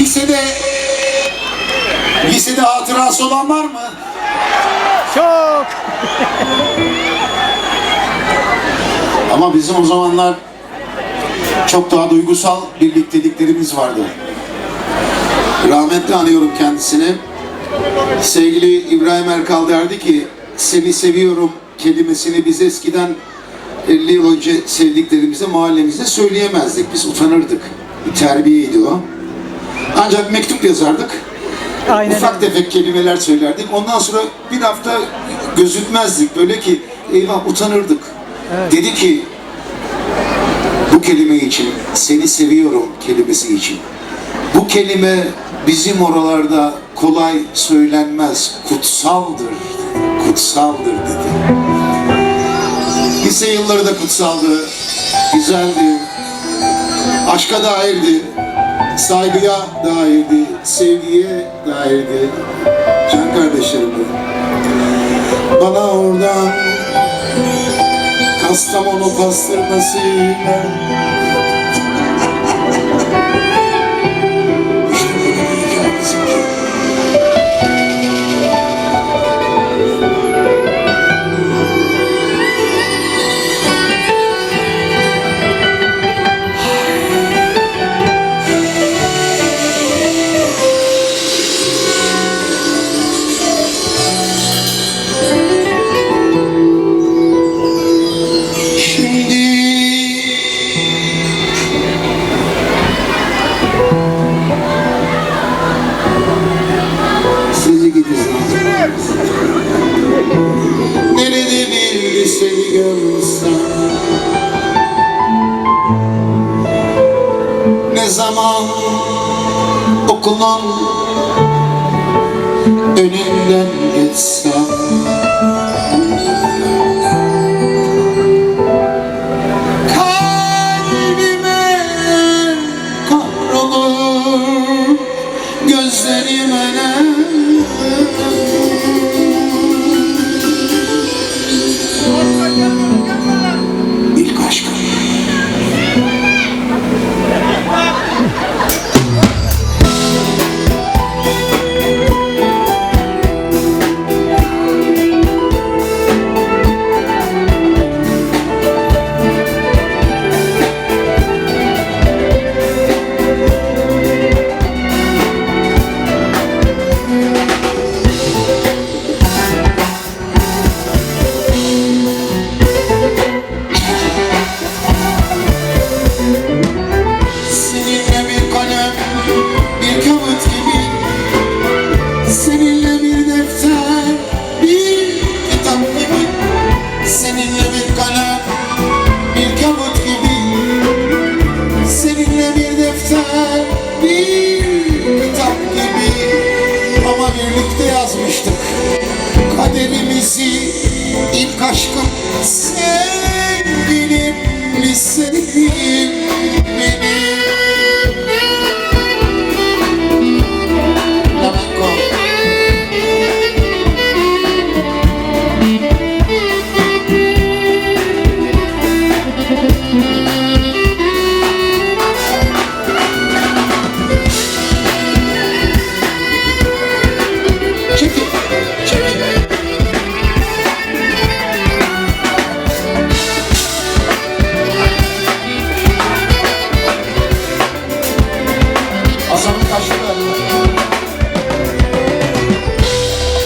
Lisede lisede hatırası olan var mı? Çok. Ama bizim o zamanlar çok daha duygusal birlikteliklerimiz vardı. Rahmetli anıyorum kendisini. Sevgili İbrahim Erkal derdi ki seni seviyorum kelimesini biz eskiden 50 yıl önce sevdiklerimize mahallemizde söyleyemezdik. Biz utanırdık. Bir terbiyeydi o. Ancak mektup yazardık. Aynen Ufak tefek kelimeler söylerdik. Ondan sonra bir hafta gözükmezdik. Böyle ki eyvah utanırdık. Dedi ki bu kelime için, seni seviyorum kelimesi için. Bu kelime bizim oralarda kolay söylenmez, kutsaldır. Kutsaldır dedi. Lise yılları da kutsaldı, güzeldi, aşka dairdi, saygıya dairdi, sevgiye dairdi. Can kardeşlerim benim. Bana oradan Kastamonu pastırmasıyla Gidin. Nerede bir seni Ne zaman okulun önünden geçsem